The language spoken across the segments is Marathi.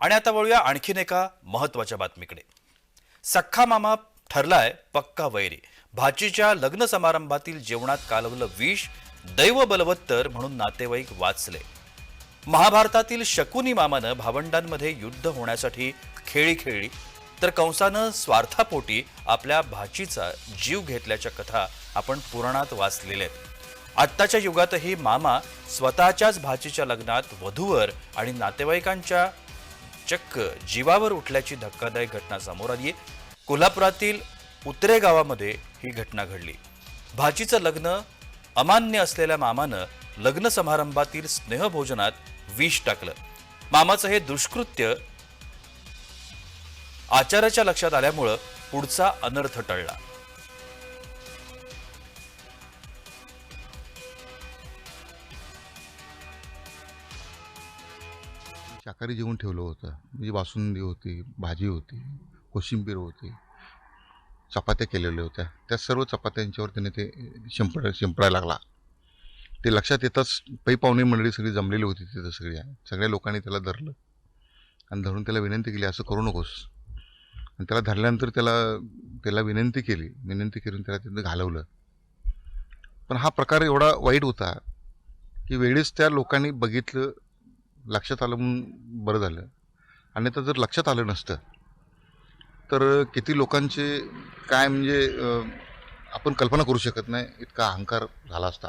आणि आता वळूया आणखीन एका महत्त्वाच्या बातमीकडे. सख्खा मामा ठरलाय पक्का वैरी. भाचीच्या लग्न समारंभातील जेवणात कालवलं विष दैव बलवत्तर म्हणून नातेवाईक वाचले. महाभारतातील शकुनी मामानं भावंडांमध्ये युद्ध होण्यासाठी खेळी खेळली तर कंसानं स्वार्थापोटी आपल्या भाचीचा जीव घेतल्याच्या कथा आपण पुराणात वाचलेल्या आहेत. आत्ताच्या युगातही मामा स्वतःच्याच भाचीच्या लग्नात वधूवर आणि नातेवाईकांच्या चक्क जीवावर उठल्याची धक्कादायक घटना समोर आली आहे कोल्हापुरातील उतरे गावामध्ये ही घटना घडली. भाचीचं लग्न अमान्य असलेल्या मामानं लग्न समारंभातील स्नेहभोजनात विष टाकलं. मामाचं हे दुष्कृत्य आचार्याच्या लक्षात आल्यामुळं पुढचा अनर्थ टळला. शाकाहारी जेवण ठेवलं होतं. म्हणजे बासुंदी होती भाजी होती कोशिंबीर होती. चपात्या केलेल्या होत्या. त्या सर्व चपात्यांच्यावर त्याने ते शिंपड शिंपडायला लागला. ते लक्षात येताच पै पाहुणे मंडळी सगळी जमलेली होती तिथं सगळी. सगळ्या लोकांनी त्याला धरलं. आणि धरून त्याला विनंती केली असं करू नकोस. आणि त्याला धरल्यानंतर त्याला त्याला विनंती केली. विनंती करून त्याला तिथं घालवलं. पण हा प्रकार एवढा वाईट होता की वेळेस त्या लोकांनी बघितलं लक्षात आलं म्हणून बरं झालं. आणि तर जर लक्षात आलं नसतं तर किती लोकांचे काय म्हणजे आपण कल्पना करू शकत नाही इतका अहंकार झाला असता.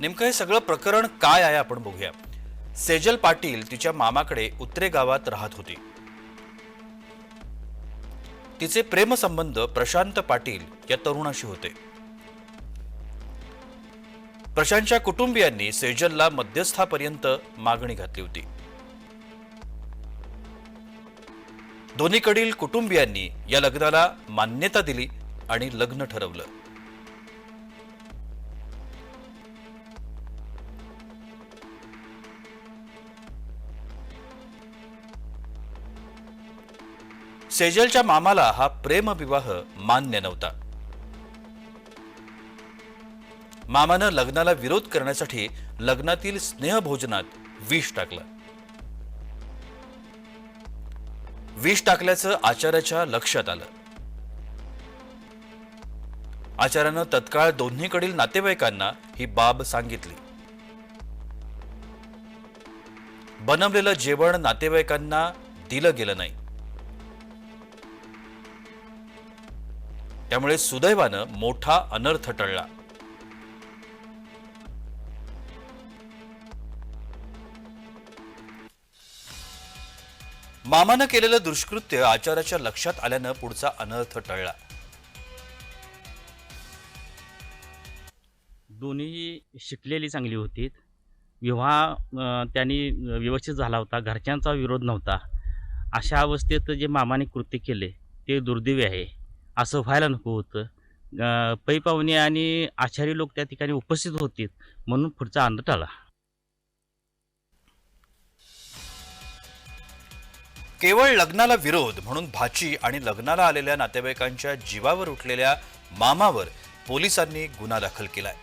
नेमकं हे सगळं प्रकरण काय आहे आपण बघूया. सेजल पाटील तिच्या मामाकडे उतरे गावात राहत होती. तिचे प्रेमसंबंध प्रशांत पाटील या तरुणाशी होते. प्रशांतच्या कुटुंबियांनी सेजलला मध्यस्थापर्यंत मागणी घातली होती. दोन्हीकडील कुटुंबियांनी या लग्नाला मान्यता दिली आणि लग्न ठरवलं. सेजलच्या मामाला हा प्रेमविवाह मान्य नव्हता. मामानं लग्नाला विरोध करण्यासाठी लग्नातील स्नेहभोजनात विष टाकलं. विष टाकल्याचं आचार्याच्या लक्षात आलं. आचार्यानं तत्काळ दोन्हीकडील नातेवाईकांना ही बाब सांगितली. बनवलेलं जेवण नातेवाईकांना दिलं गेलं नाही. त्यामुळे सुदैवानं मोठा अनर्थ टळला. मामानं केलेलं दुष्कृत्य आचार्याच्या लक्षात आल्यानं पुढचा अनर्थ टळला. दोन्ही शिकलेली चांगली होती. विवाह त्यांनी व्यवस्थित झाला होता. घरच्यांचा विरोध नव्हता. अशा अवस्थेत जे मामाने कृत्य केले ते दुर्दैवी आहे. असं व्हायला नको होतं. पै पाहुणे आणि आचारी लोक त्या ठिकाणी उपस्थित होतीत म्हणून पुढचा अंध आला केवळ लग्नाला विरोध म्हणून भाची आणि लग्नाला आलेल्या नातेवाईकांच्या जीवावर उठलेल्या मामावर पोलिसांनी गुन्हा दाखल केलाय.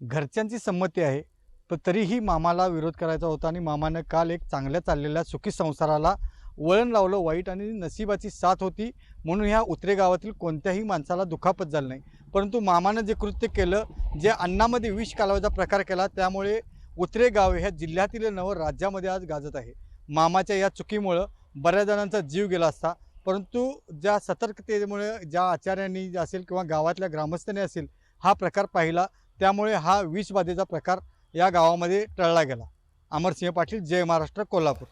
घरच्यांची संमती आहे पण तरीही मामाला विरोध करायचा होता आणि मामानं काल एक चांगल्या चाललेल्या सुखी संसाराला वळण लावलं वाईट आणि नशिबाची साथ होती म्हणून ह्या उतरे गावातील कोणत्याही माणसाला दुखापत झालं नाही. परंतु मामानं जे कृत्य केलं जे अन्नामध्ये विष कालवायचा प्रकार केला त्यामुळे उतरे गाव ह्या जिल्ह्यातील नवं राज्यामध्ये आज गाजत आहे. मामाच्या या चुकीमुळं बऱ्याच जणांचा जीव गेला असता परंतु ज्या सतर्कतेमुळे ज्या आचार्यांनी असेल किंवा गावातल्या ग्रामस्थांनी असेल हा प्रकार पाहिला त्यामुळे हा विषबाधेचा प्रकार या गावामध्ये टळला गेला. अमरसिंह पाटील जय महाराष्ट्र कोल्हापूर.